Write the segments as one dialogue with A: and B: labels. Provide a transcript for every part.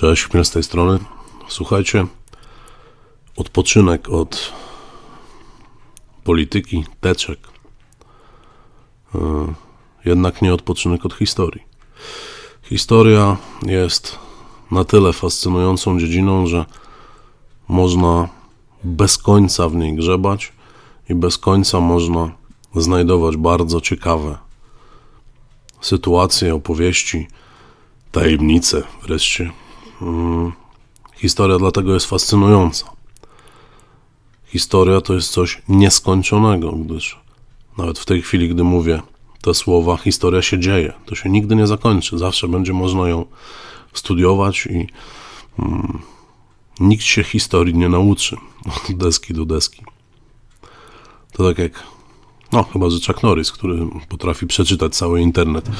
A: Cześć, Chmiel z tej strony. Słuchajcie, odpoczynek od polityki, teczek. Yy, Jednak nie odpoczynek od historii. Historia jest na tyle fascynującą dziedziną, że można bez końca w niej grzebać i bez końca można znajdować bardzo ciekawe sytuacje, opowieści, tajemnice wreszcie. Mm, Historia dlatego jest fascynująca. Historia to jest coś nieskończonego, gdyż nawet w tej chwili, gdy mówię te słowa, historia się dzieje. To się nigdy nie zakończy. Zawsze będzie można ją studiować i mm, nikt się historii nie nauczy od deski do deski. To tak jak, no chyba, że Chuck Norris, który potrafi przeczytać cały internet.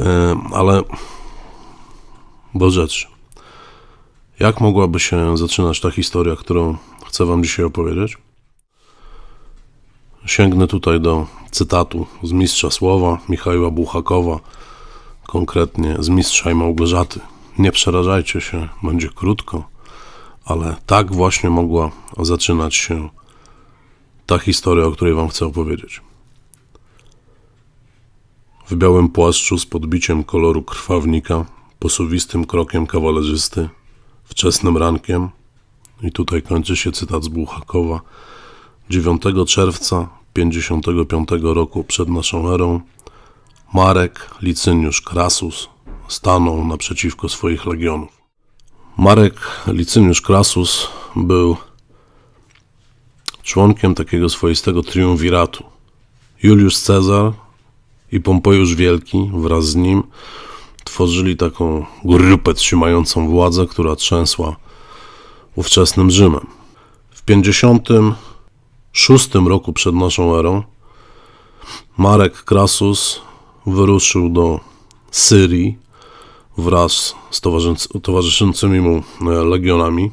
A: E, ale do rzeczy. Jak mogłaby się zaczynać ta historia, którą chcę Wam dzisiaj opowiedzieć? Sięgnę tutaj do cytatu z Mistrza Słowa Michała Buchakowa, konkretnie z Mistrza i Małgorzaty. Nie przerażajcie się, będzie krótko, ale tak właśnie mogła zaczynać się ta historia, o której Wam chcę opowiedzieć. W białym płaszczu z podbiciem koloru krwawnika, posuwistym krokiem kawalerzysty, wczesnym rankiem, i tutaj kończy się cytat z Buchakowa, 9 czerwca 55 roku przed naszą erą, Marek Licyniusz Krasus stanął naprzeciwko swoich legionów. Marek Licyniusz Krasus był członkiem takiego swoistego triumviratu. Juliusz Cezar i Pompejusz Wielki wraz z nim tworzyli taką grupę trzymającą władzę, która trzęsła ówczesnym Rzymem. W 56 roku przed naszą erą Marek Krasus wyruszył do Syrii wraz z towarzys- towarzyszącymi mu e, legionami,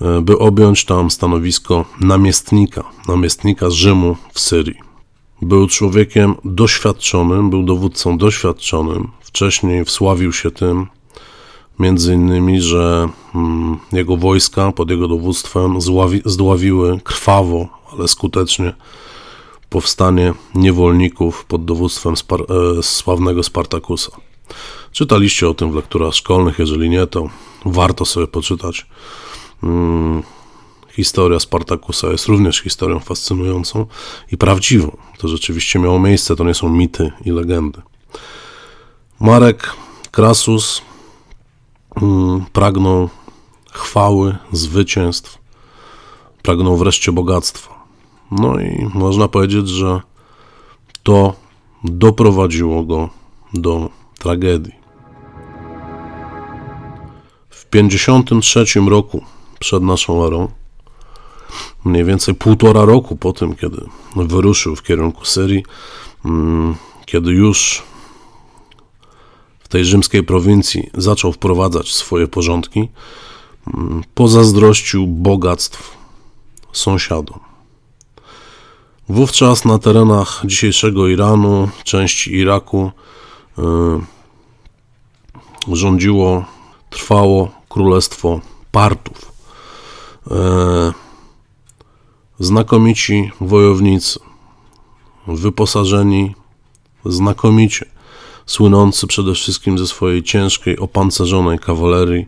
A: e, by objąć tam stanowisko namiestnika, namiestnika Rzymu w Syrii. Był człowiekiem doświadczonym, był dowódcą doświadczonym. Wcześniej wsławił się tym, między innymi, że mm, jego wojska pod jego dowództwem zdławiły krwawo, ale skutecznie powstanie niewolników pod dowództwem Spar e, sławnego Spartakusa. Czytaliście o tym w lekturach szkolnych, jeżeli nie, to warto sobie poczytać. Historia Spartakusa jest również historią fascynującą i prawdziwą. To rzeczywiście miało miejsce, to nie są mity i legendy. Marek Krasus mm, pragnął chwały, zwycięstw, pragnął wreszcie bogactwa. No i można powiedzieć, że to doprowadziło go do tragedii. W 53 roku przed naszą erą, mniej więcej półtora roku po tym, kiedy wyruszył w kierunku Syrii, mm, kiedy już w tej rzymskiej prowincji zaczął wprowadzać swoje porządki, mm, pozazdrościł bogactw sąsiadom. Wówczas na terenach dzisiejszego Iranu, części Iraku, y, rządziło, trwało królestwo Partów. Znakomici wojownicy, wyposażeni znakomicie, słynący przede wszystkim ze swojej ciężkiej, opancerzonej kawalerii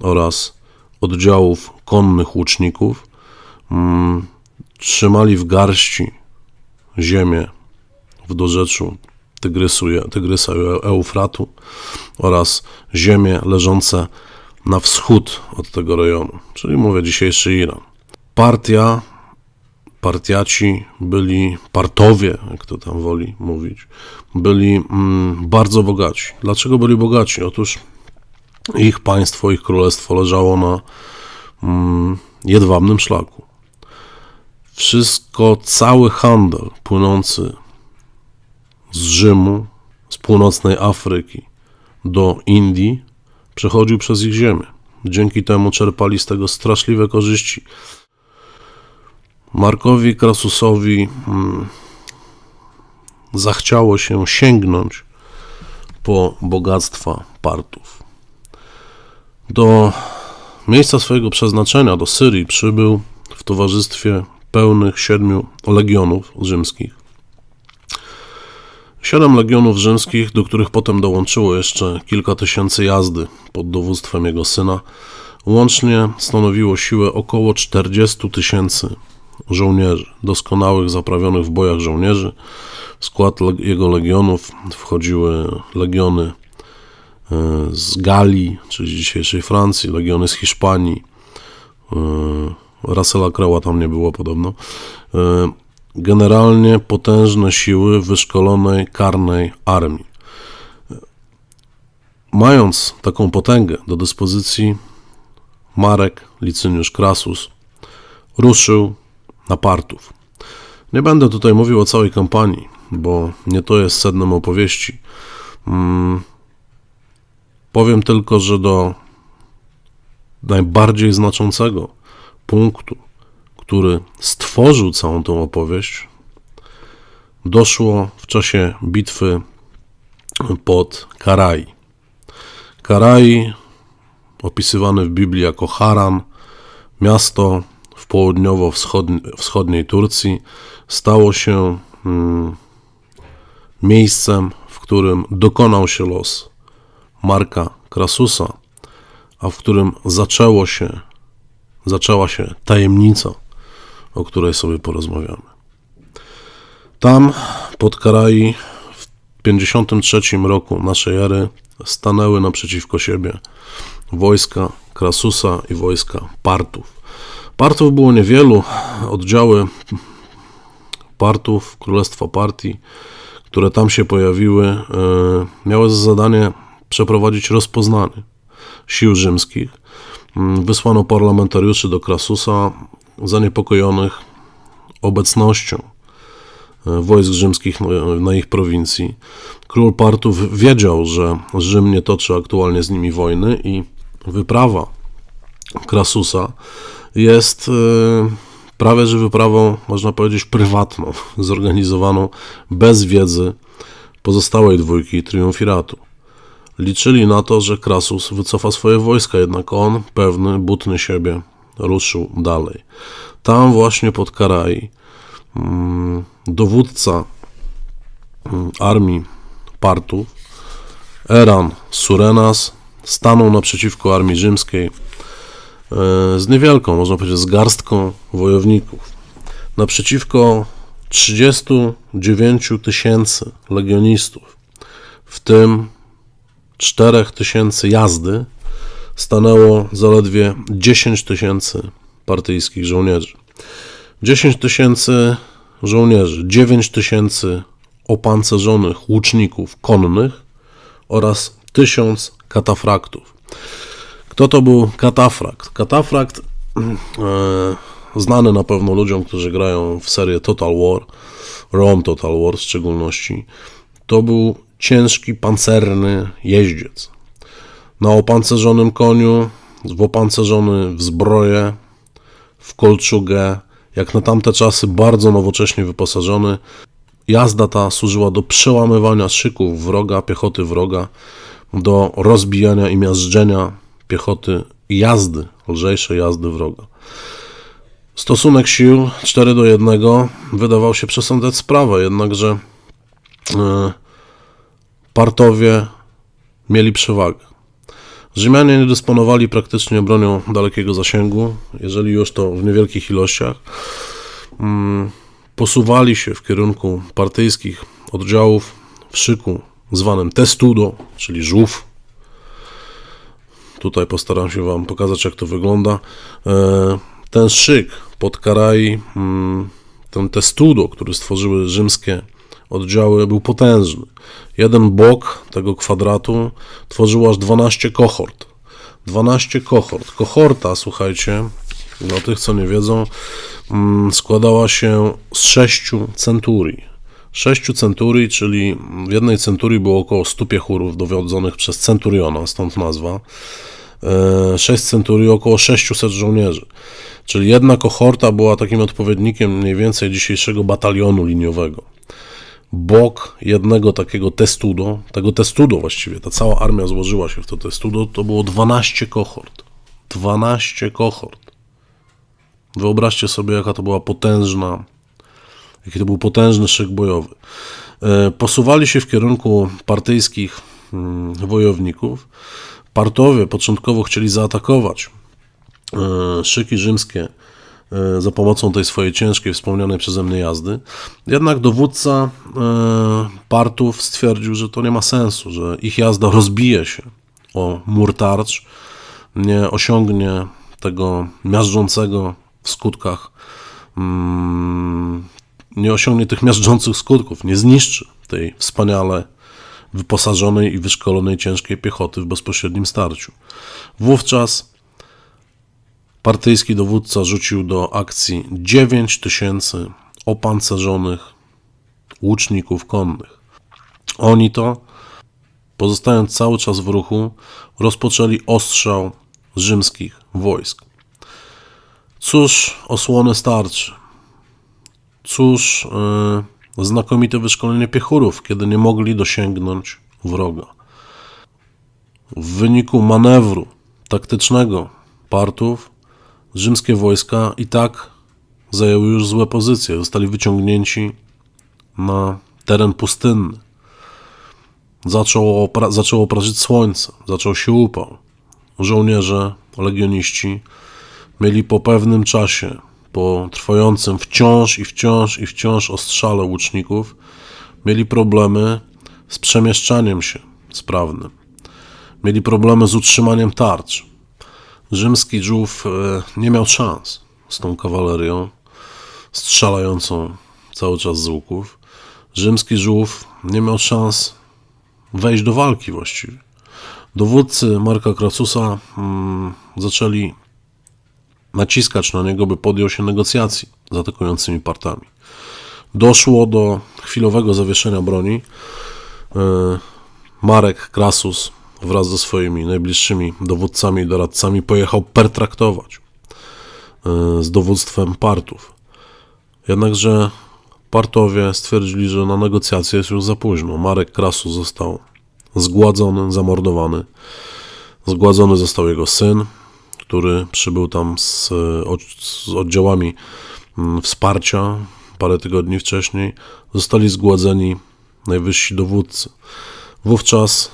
A: oraz oddziałów konnych łuczników, mm, trzymali w garści ziemię w dorzeczu Tygrysu, Tygrysa Eufratu oraz ziemie leżące na wschód od tego rejonu, czyli mówię dzisiejszy Iran. Partia, partiaci byli, partowie, jak to tam woli mówić, byli mm, bardzo bogaci. Dlaczego byli bogaci? Otóż ich państwo, ich królestwo leżało na mm, jedwabnym szlaku. Wszystko, cały handel płynący z Rzymu, z północnej Afryki do Indii przechodził przez ich ziemię. Dzięki temu czerpali z tego straszliwe korzyści. Markowi Krasusowi hmm, zachciało się sięgnąć po bogactwa Partów. Do miejsca swojego przeznaczenia, do Syrii, przybył w towarzystwie pełnych siedmiu legionów rzymskich. Siedem legionów rzymskich, do których potem dołączyło jeszcze kilka tysięcy jazdy pod dowództwem jego syna, łącznie stanowiło siłę około 40 tysięcy żołnierzy, doskonałych, zaprawionych w bojach żołnierzy. W skład jego legionów wchodziły legiony e, z Galii, czyli dzisiejszej Francji, legiony z Hiszpanii. E, Russella Crowe'a tam nie było podobno. E, generalnie potężne siły wyszkolonej karnej armii. Mając taką potęgę do dyspozycji, Marek Licyniusz Krasus ruszył na Partów. Nie będę tutaj mówił o całej kampanii, bo nie to jest sednem opowieści. Hmm. Powiem tylko, że do najbardziej znaczącego punktu, który stworzył całą tą opowieść, doszło w czasie bitwy pod Karai. Karai, opisywany w Biblii jako Haran, miasto w południowo-wschodniej Turcji, stało się mm, miejscem, w którym dokonał się los Marka Krasusa, a w którym zaczęło się, zaczęła się tajemnica, o której sobie porozmawiamy. Tam pod Karai w 53 roku naszej ery stanęły naprzeciwko siebie wojska Krasusa i wojska Partów. Partów było niewielu, oddziały partów, Królestwa Partii, które tam się pojawiły, e, miały za zadanie przeprowadzić rozpoznanie sił rzymskich. Mm, wysłano parlamentariuszy do Krasusa zaniepokojonych obecnością e, wojsk rzymskich na ich prowincji. Król Partów wiedział, że Rzym nie toczy aktualnie z nimi wojny i wyprawa Krasusa jest e, prawie że wyprawą, można powiedzieć, prywatną, zorganizowaną bez wiedzy pozostałej dwójki triumviratu. Liczyli na to, że Krasus wycofa swoje wojska, jednak on, pewny, butny siebie, ruszył dalej. Tam właśnie pod Karai mm, dowódca mm, armii Partów, Eran Surenas, stanął naprzeciwko armii rzymskiej z niewielką, można powiedzieć, z garstką wojowników. Naprzeciwko 39 tysięcy legionistów, w tym 4 tysięcy jazdy, stanęło zaledwie 10 tysięcy partyjskich żołnierzy. 10 tysięcy żołnierzy, 9 tysięcy opancerzonych łuczników konnych oraz 1000 katafraktów. Kto to był Katafrakt? Katafrakt, e, znany na pewno ludziom, którzy grają w serię Total War, Rome Total War w szczególności, to był ciężki, pancerny jeździec. Na opancerzonym koniu, opancerzony w zbroję, w kolczugę, jak na tamte czasy bardzo nowocześnie wyposażony. Jazda ta służyła do przełamywania szyków wroga, piechoty wroga, do rozbijania i miażdżenia piechoty jazdy, lżejszej jazdy wroga. Stosunek sił 4 do 1 wydawał się przesądzać sprawę, jednakże e, partowie mieli przewagę. Rzymianie nie dysponowali praktycznie bronią dalekiego zasięgu, jeżeli już to w niewielkich ilościach. Mm, posuwali się w kierunku partyjskich oddziałów w szyku zwanym testudo, czyli żółw, Tutaj postaram się Wam pokazać, jak to wygląda. E, ten szyk pod Karai, mm, ten testudo, który stworzyły rzymskie oddziały, był potężny. Jeden bok tego kwadratu tworzył aż 12 kohort. 12 kohort. Kohorta, słuchajcie, dla tych, co nie wiedzą, mm, składała się z sześciu centurii. Sześciu centurii, czyli w jednej centurii było około 100 piechurów dowodzonych przez centuriona, stąd nazwa. 6 e, centurii, około 600 żołnierzy. Czyli jedna kohorta była takim odpowiednikiem mniej więcej dzisiejszego batalionu liniowego. bok jednego takiego testudo, tego testudo właściwie, ta cała armia złożyła się w to testudo, to było 12 kohort. 12 kohort. Wyobraźcie sobie, jaka to była potężna, jaki to był potężny szyk bojowy. E, Posuwali się w kierunku partyjskich mm, wojowników. Partowie początkowo chcieli zaatakować e, szyki rzymskie e, za pomocą tej swojej ciężkiej, wspomnianej przeze mnie jazdy. Jednak dowódca Partów stwierdził, że to nie ma sensu, że ich jazda rozbije się o mur tarcz, nie osiągnie tego miażdżącego w skutkach, mm, nie osiągnie tych miażdżących skutków, nie zniszczy tej wspaniale wyposażonej i wyszkolonej ciężkiej piechoty w bezpośrednim starciu. Wówczas partyjski dowódca rzucił do akcji 9 tysięcy opancerzonych łuczników konnych. Oni to, pozostając cały czas w ruchu, rozpoczęli ostrzał rzymskich wojsk. Cóż osłony starczy? Cóż yy, znakomite wyszkolenie piechurów, kiedy nie mogli dosięgnąć wroga. W wyniku manewru taktycznego partów rzymskie wojska i tak zajęły już złe pozycje, zostali wyciągnięci na teren pustynny. Zaczęło, zaczęło prażyć słońce, zaczął się upał. Żołnierze, legioniści mieli po pewnym czasie, po trwającym wciąż i wciąż i wciąż ostrzale łuczników, mieli problemy z przemieszczaniem się sprawnym. Mieli problemy z utrzymaniem tarcz. Rzymski żółw e, nie miał szans z tą kawalerią strzelającą cały czas z łuków. Rzymski żółw nie miał szans wejść do walki właściwie. Dowódcy Marka Kracusa mm, zaczęli naciskać na niego, by podjął się negocjacji z atakującymi partami. Doszło do chwilowego zawieszenia broni. E, Marek Krasus wraz ze swoimi najbliższymi dowódcami i doradcami pojechał pertraktować e, z dowództwem partów. Jednakże partowie stwierdzili, że na negocjacje jest już za późno. Marek Krasus został zgładzony, zamordowany. Zgładzony został jego syn, który przybył tam z, z oddziałami mm, wsparcia parę tygodni wcześniej. Zostali zgładzeni najwyżsi dowódcy. Wówczas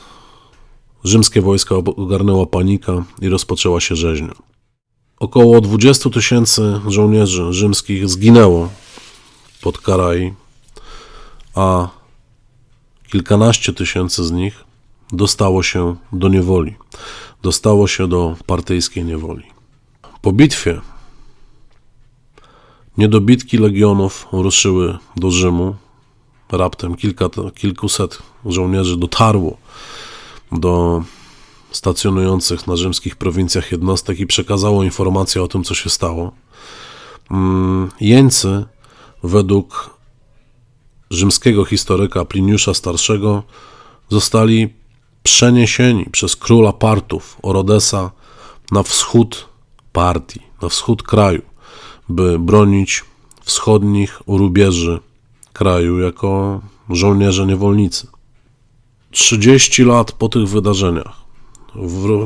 A: rzymskie wojska ogarnęła panika i rozpoczęła się rzeźnia. Około 20 tysięcy żołnierzy rzymskich zginęło pod Karai, a kilkanaście tysięcy z nich dostało się do niewoli. Dostało się do partyjskiej niewoli. Po bitwie niedobitki legionów ruszyły do Rzymu. Raptem kilka, kilkuset żołnierzy dotarło do stacjonujących na rzymskich prowincjach jednostek i przekazało informację o tym, co się stało. Mm, Jeńcy, według rzymskiego historyka Pliniusza Starszego, zostali przeniesieni przez króla Partów Orodesa na wschód Partii, na wschód kraju, by bronić wschodnich rubieży kraju jako żołnierze niewolnicy. 30 lat po tych wydarzeniach,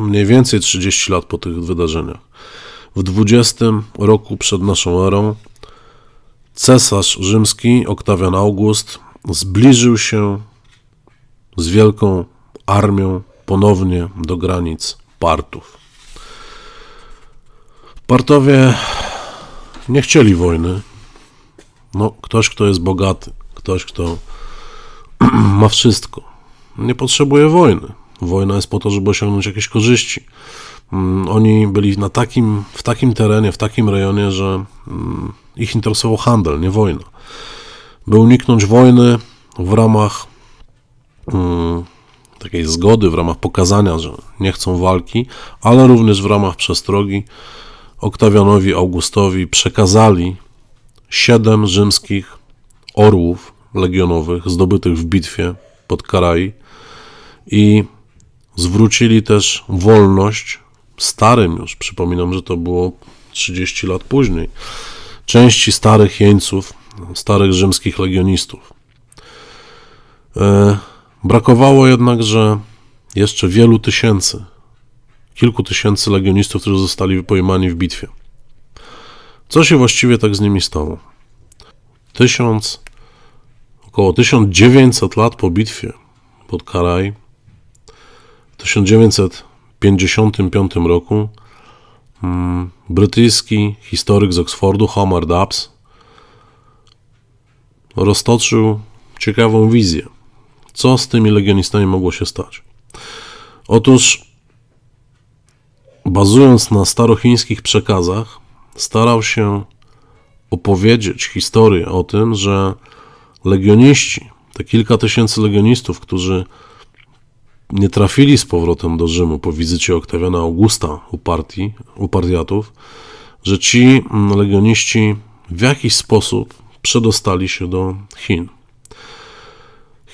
A: mniej więcej 30 lat po tych wydarzeniach, w 20 roku przed naszą erą, cesarz rzymski Oktawian August zbliżył się z wielką armią ponownie do granic Partów. Partowie nie chcieli wojny. No, ktoś, kto jest bogaty, ktoś, kto ma wszystko, nie potrzebuje wojny. Wojna jest po to, żeby osiągnąć jakieś korzyści. Mm, Oni byli na takim, w takim terenie, w takim rejonie, że mm, ich interesował handel, nie wojna. By uniknąć wojny w ramach mm, takiej zgody, w ramach pokazania, że nie chcą walki, ale również w ramach przestrogi, Oktawianowi Augustowi przekazali siedem rzymskich orłów legionowych zdobytych w bitwie pod Karai i zwrócili też wolność starym już, przypominam, że to było 30 lat później, części starych jeńców, starych rzymskich legionistów. E, brakowało jednakże jeszcze wielu tysięcy, kilku tysięcy legionistów, którzy zostali pojmani w bitwie. Co się właściwie tak z nimi stało? Tysiąc, około 1900 lat po bitwie pod Karaj, w 1955 roku mm, brytyjski historyk z Oxfordu, Homer Dubs, roztoczył ciekawą wizję, co z tymi legionistami mogło się stać. Otóż, bazując na starochińskich przekazach, starał się opowiedzieć historię o tym, że legioniści, te kilka tysięcy legionistów, którzy nie trafili z powrotem do Rzymu po wizycie Oktawiana Augusta u partii, u partiatów, że ci legioniści w jakiś sposób przedostali się do Chin.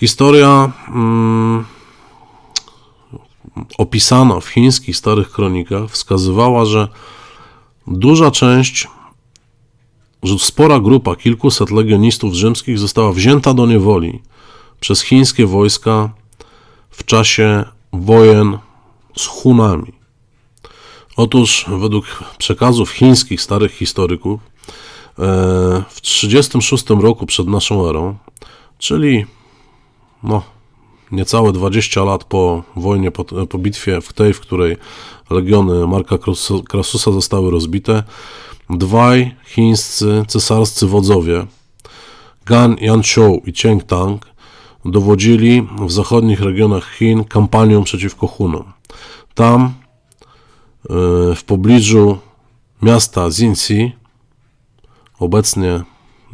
A: Historia mm, opisana w chińskich starych kronikach wskazywała, że duża część, że spora grupa, kilkuset legionistów rzymskich została wzięta do niewoli przez chińskie wojska w czasie wojen z Hunami. Otóż, według przekazów chińskich starych historyków, e, w 36 roku przed naszą erą, czyli no, niecałe 20 lat po wojnie, po, po bitwie w tej, w której legiony Marka Krasusa zostały rozbite, dwaj chińscy cesarscy wodzowie, Gan Yanqiu i Cheng Tang, dowodzili w zachodnich regionach Chin kampanią przeciwko Hunom. Tam, e, w pobliżu miasta Zinci, obecnie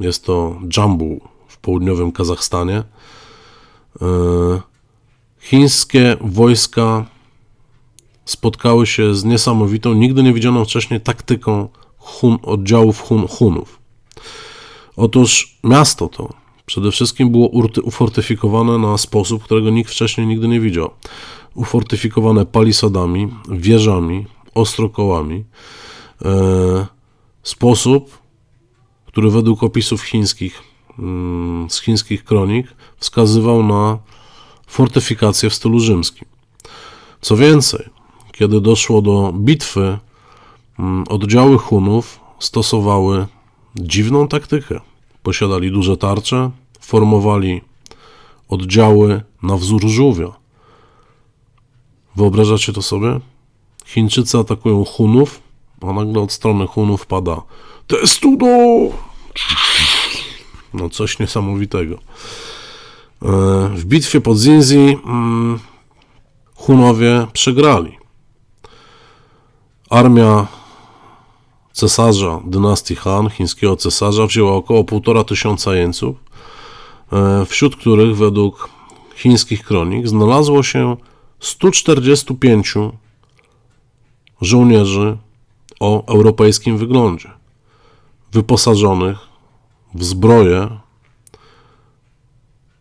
A: jest to Jambu w południowym Kazachstanie, chińskie wojska spotkały się z niesamowitą, nigdy nie widzianą wcześniej taktyką Hun, oddziałów Hun, Hunów. Otóż miasto to przede wszystkim było ufortyfikowane na sposób, którego nikt wcześniej nigdy nie widział. Ufortyfikowane palisadami, wieżami, ostrokołami. E, sposób, który według opisów chińskich, z chińskich kronik, wskazywał na fortyfikację w stylu rzymskim. Co więcej, kiedy doszło do bitwy, mm, oddziały Hunów stosowały dziwną taktykę. Posiadali duże tarcze, formowali oddziały na wzór żółwia. Wyobrażacie to sobie? Chińczycy atakują Hunów, a nagle od strony Hunów pada Testudo! No coś niesamowitego. E, w bitwie pod Zinzi mm, Hunowie przegrali. Armia cesarza dynastii Han, chińskiego cesarza, wzięła około 1,5 tysiąca jeńców, e, wśród których według chińskich kronik znalazło się 145 żołnierzy o europejskim wyglądzie, wyposażonych w zbroje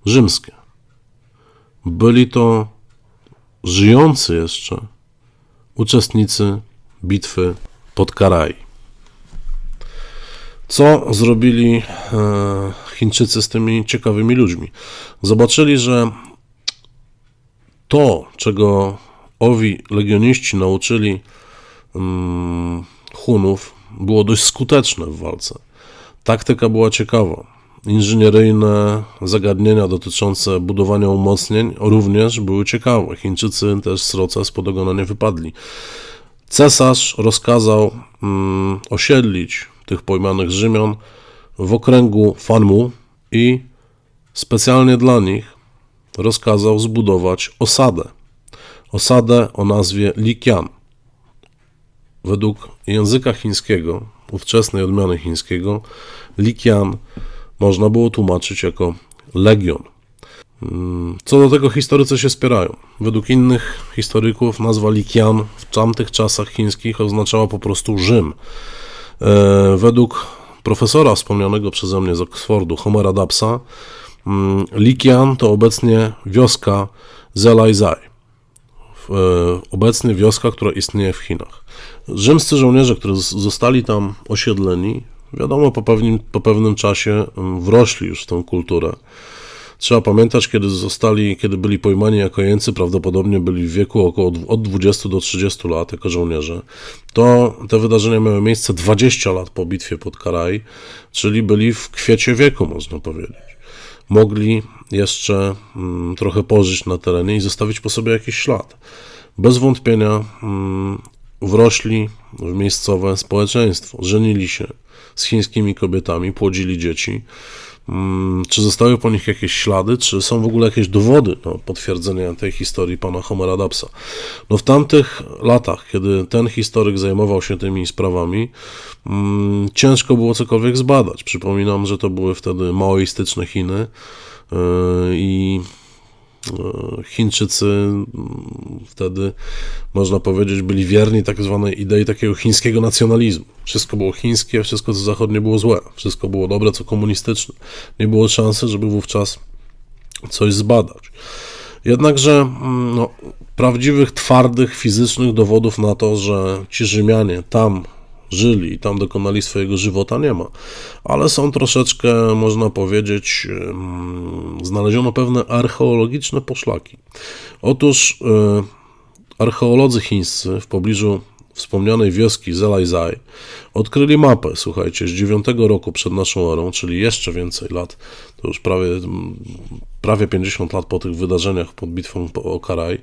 A: rzymskie. Byli to żyjący jeszcze uczestnicy bitwy pod Karaj. Co zrobili e, Chińczycy z tymi ciekawymi ludźmi? Zobaczyli, że to, czego owi legioniści nauczyli mm, Hunów, było dość skuteczne w walce. Taktyka była ciekawa. Inżynieryjne zagadnienia dotyczące budowania umocnień również były ciekawe. Chińczycy też z podogona nie wypadli. Cesarz rozkazał mm, osiedlić tych pojmanych Rzymian w okręgu Fanmu i specjalnie dla nich rozkazał zbudować osadę. Osadę o nazwie Likian. Według języka chińskiego, ówczesnej odmiany chińskiego, Likian można było tłumaczyć jako legion. Mm, co do tego historycy się spierają. Według innych historyków nazwa Likian w tamtych czasach chińskich oznaczała po prostu Rzym. E, według profesora wspomnianego przeze mnie z Oxfordu, Homera Dapsa, mm, Likian to obecnie wioska Zelaizai. E, obecnie wioska, która istnieje w Chinach. Rzymscy żołnierze, którzy zostali tam osiedleni, wiadomo, po pewnym, po pewnym czasie mm, wrośli już w tę kulturę. Trzeba pamiętać, kiedy zostali, kiedy byli pojmani jako jeńcy, prawdopodobnie byli w wieku około od 20 do 30 lat jako żołnierze. To te wydarzenia miały miejsce 20 lat po bitwie pod Karaj, czyli byli w kwiecie wieku, można powiedzieć. Mogli jeszcze mm, trochę pożyć na terenie i zostawić po sobie jakiś ślad. Bez wątpienia mm, wrośli w miejscowe społeczeństwo, żenili się z chińskimi kobietami, płodzili dzieci. Mm, Czy zostały po nich jakieś ślady, czy są w ogóle jakieś dowody na potwierdzenie tej historii pana Homera Dapsa? No w tamtych latach, kiedy ten historyk zajmował się tymi sprawami, mm, ciężko było cokolwiek zbadać. Przypominam, że to były wtedy maoistyczne Chiny yy, i Chińczycy mm, wtedy, można powiedzieć, byli wierni tak zwanej idei takiego chińskiego nacjonalizmu. Wszystko było chińskie, wszystko co zachodnie było złe, wszystko było dobre, co komunistyczne. Nie było szansy, żeby wówczas coś zbadać. Jednakże mm, no, prawdziwych, twardych, fizycznych dowodów na to, że ci Rzymianie tam żyli i tam dokonali swojego żywota, nie ma. Ale są troszeczkę, można powiedzieć, znaleziono pewne archeologiczne poszlaki. Otóż e, archeolodzy chińscy w pobliżu wspomnianej wioski Zelajzaj odkryli mapę, słuchajcie, z IX roku przed naszą erą, czyli jeszcze więcej lat, to już prawie, prawie 50 lat po tych wydarzeniach pod bitwą o Karaj,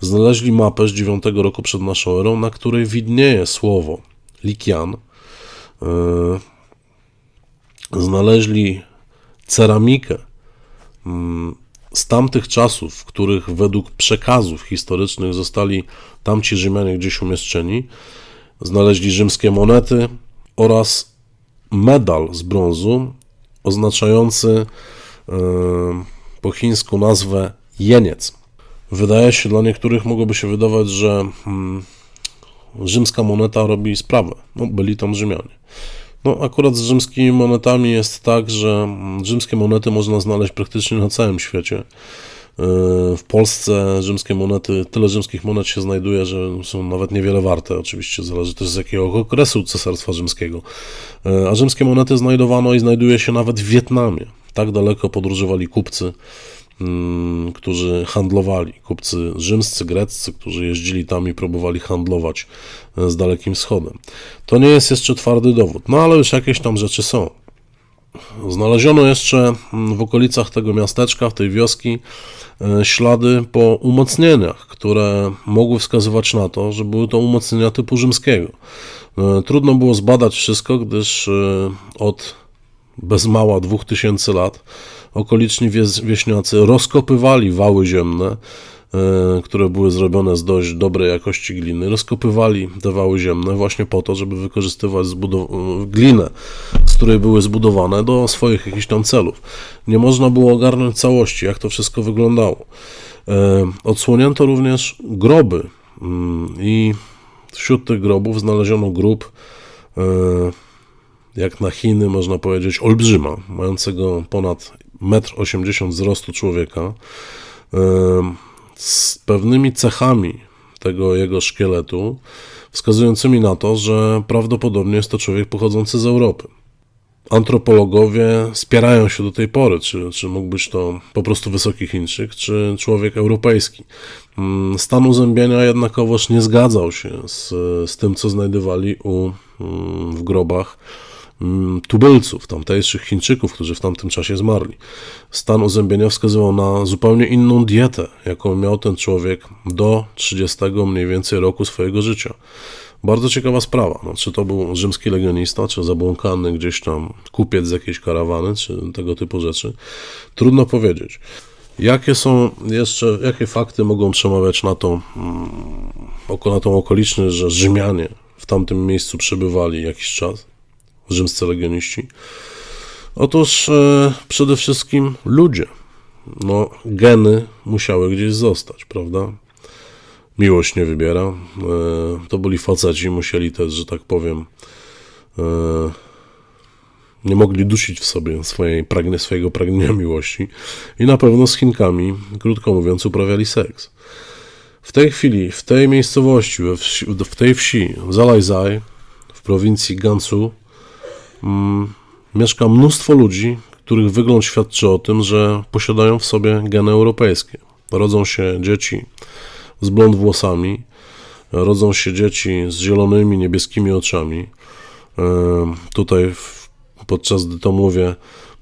A: znaleźli mapę z IX roku przed naszą erą, na której widnieje słowo Likian. Yy, Znaleźli ceramikę mm, z tamtych czasów, w których według przekazów historycznych zostali tamci Rzymianie gdzieś umieszczeni. Znaleźli rzymskie monety oraz medal z brązu oznaczający yy, po chińsku nazwę jeniec. Wydaje się, dla niektórych mogłoby się wydawać, że mm, rzymska moneta robi sprawę. No, byli tam Rzymianie. No, akurat z rzymskimi monetami jest tak, że rzymskie monety można znaleźć praktycznie na całym świecie. Yy, W Polsce rzymskie monety, tyle rzymskich monet się znajduje, że są nawet niewiele warte. Oczywiście zależy też z jakiego okresu Cesarstwa Rzymskiego. Yy, A rzymskie monety znajdowano i znajduje się nawet w Wietnamie. Tak daleko podróżowali kupcy, którzy handlowali. Kupcy rzymscy, greccy, którzy jeździli tam i próbowali handlować e, z Dalekim Wschodem. To nie jest jeszcze twardy dowód, no ale już jakieś tam rzeczy są. Znaleziono jeszcze mm, w okolicach tego miasteczka, w tej wioski, e, ślady po umocnieniach, które mogły wskazywać na to, że były to umocnienia typu rzymskiego. E, Trudno było zbadać wszystko, gdyż od bez mała 2000 lat okoliczni wieśniacy rozkopywali wały ziemne, e, które były zrobione z dość dobrej jakości gliny, rozkopywali te wały ziemne właśnie po to, żeby wykorzystywać glinę, z której były zbudowane do swoich jakichś tam celów. Nie można było ogarnąć całości, jak to wszystko wyglądało. E, Odsłonięto również groby mm, i wśród tych grobów znaleziono grób e, jak na Chiny, można powiedzieć, olbrzyma, mającego ponad 1,80 m wzrostu człowieka, z pewnymi cechami tego jego szkieletu, wskazującymi na to, że prawdopodobnie jest to człowiek pochodzący z Europy. Antropologowie spierają się do tej pory, czy, czy mógł być to po prostu wysoki Chińczyk, czy człowiek europejski. Mm, Stan uzębienia jednakowoż nie zgadzał się z, z tym, co znajdowali u, mm, w grobach tubylców, tamtejszych Chińczyków, którzy w tamtym czasie zmarli. Stan uzębienia wskazywał na zupełnie inną dietę, jaką miał ten człowiek do 30 mniej więcej roku swojego życia. Bardzo ciekawa sprawa. No, czy to był rzymski legionista, czy zabłąkany gdzieś tam kupiec z jakiejś karawany, czy tego typu rzeczy. Trudno powiedzieć. Jakie są jeszcze, jakie fakty mogą przemawiać na to, mm, na tą okoliczność, że Rzymianie w tamtym miejscu przebywali jakiś czas, rzymscy legioniści? Otóż e, przede wszystkim ludzie. No, geny musiały gdzieś zostać, prawda? Miłość nie wybiera. E, to byli faceci, musieli też, że tak powiem, e, nie mogli dusić w sobie swojej pragnie, swojego pragnienia miłości i na pewno z Chinkami, krótko mówiąc, uprawiali seks. W tej chwili, w tej miejscowości, w tej wsi, Zalajzaj, w prowincji Gansu, mieszka mnóstwo ludzi, których wygląd świadczy o tym, że posiadają w sobie geny europejskie. Rodzą się dzieci z blond włosami, rodzą się dzieci z zielonymi, niebieskimi oczami. E, Tutaj podczas gdy to mówię,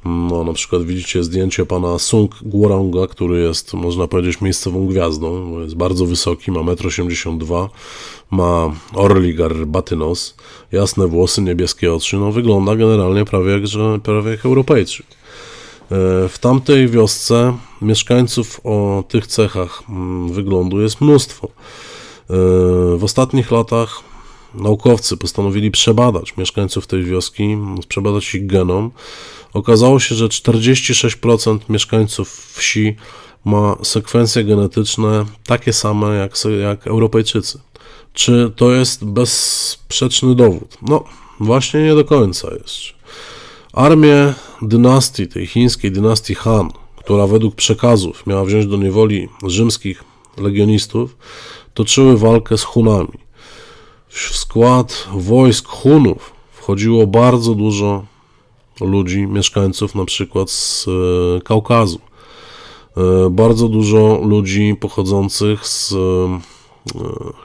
A: no, na przykład widzicie zdjęcie pana Sung Guoronga, który jest, można powiedzieć, miejscową gwiazdą. Jest bardzo wysoki, ma 1,82 m, ma orli garbaty nos, jasne włosy, niebieskie oczy. No, wygląda generalnie prawie jak, że, prawie jak Europejczyk. E, W tamtej wiosce mieszkańców o tych cechach mm, wyglądu jest mnóstwo. E, W ostatnich latach naukowcy postanowili przebadać mieszkańców tej wioski, przebadać ich genom. Okazało się, że 46% mieszkańców wsi ma sekwencje genetyczne takie same jak, jak Europejczycy. Czy to jest bezsprzeczny dowód? No, właśnie nie do końca jeszcze. Armię dynastii, tej chińskiej dynastii Han, która według przekazów miała wziąć do niewoli rzymskich legionistów, toczyły walkę z Hunami. W skład wojsk Hunów wchodziło bardzo dużo ludzi, mieszkańców na przykład z e, Kaukazu. E, Bardzo dużo ludzi pochodzących z e,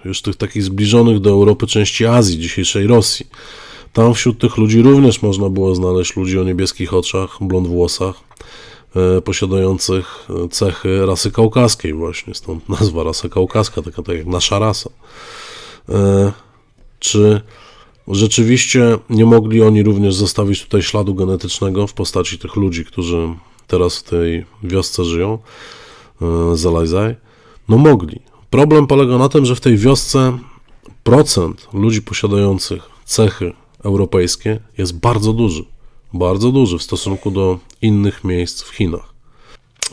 A: już tych takich zbliżonych do Europy części Azji, dzisiejszej Rosji. Tam wśród tych ludzi również można było znaleźć ludzi o niebieskich oczach, blond włosach, posiadających cechy rasy kaukaskiej właśnie, stąd nazwa rasa kaukaska, taka tak jak nasza rasa. Czy rzeczywiście nie mogli oni również zostawić tutaj śladu genetycznego w postaci tych ludzi, którzy teraz w tej wiosce żyją, e, Zalajzaj? No mogli. Problem polega na tym, że w tej wiosce procent ludzi posiadających cechy europejskie jest bardzo duży. Bardzo duży w stosunku do innych miejsc w Chinach.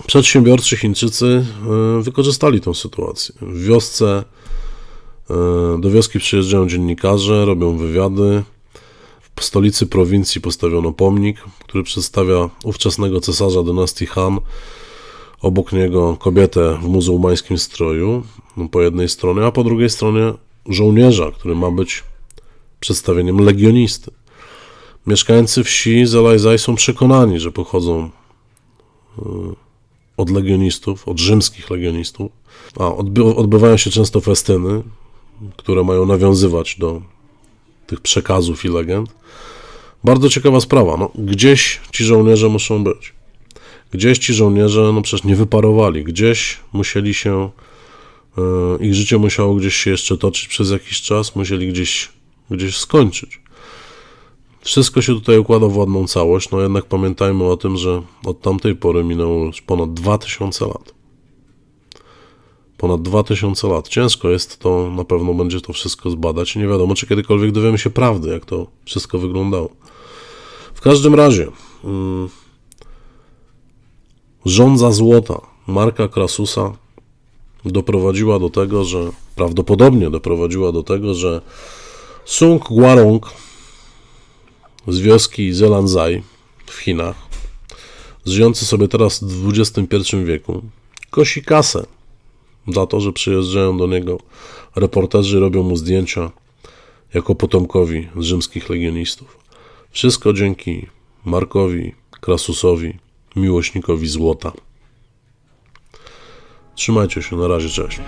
A: Przedsiębiorczy Chińczycy e, wykorzystali tę sytuację. W wiosce do wioski przyjeżdżają dziennikarze, robią wywiady. W stolicy prowincji postawiono pomnik, który przedstawia ówczesnego cesarza dynastii Han. Obok niego kobietę w muzułmańskim stroju no, po jednej stronie, a po drugiej stronie żołnierza, który ma być przedstawieniem legionisty. Mieszkańcy wsi Zelajzaj są przekonani, że pochodzą y, od legionistów, od rzymskich legionistów, a odby- odbywają się często festyny, które mają nawiązywać do tych przekazów i legend. Bardzo ciekawa sprawa. No, gdzieś ci żołnierze muszą być. Gdzieś ci żołnierze, no przecież nie wyparowali. Gdzieś musieli się, e, ich życie musiało gdzieś się jeszcze toczyć przez jakiś czas, musieli gdzieś, gdzieś skończyć. Wszystko się tutaj układa w ładną całość, no jednak pamiętajmy o tym, że od tamtej pory minęło już ponad 2000 lat. Ponad 2000 lat. Ciężko jest to, na pewno będzie to wszystko zbadać. Nie wiadomo, czy kiedykolwiek dowiemy się prawdy, jak to wszystko wyglądało. W każdym razie, mm, rządza złota Marka Krasusa doprowadziła do tego, że prawdopodobnie doprowadziła do tego, że Sung Guarong z wioski Zelanzai w Chinach, żyjący sobie teraz w XXI wieku, kosi kasę że przyjeżdżają do niego reporterzy, robią mu zdjęcia jako potomkowi rzymskich legionistów. Wszystko dzięki Markowi Krasusowi, miłośnikowi złota. Trzymajcie się, na razie, cześć.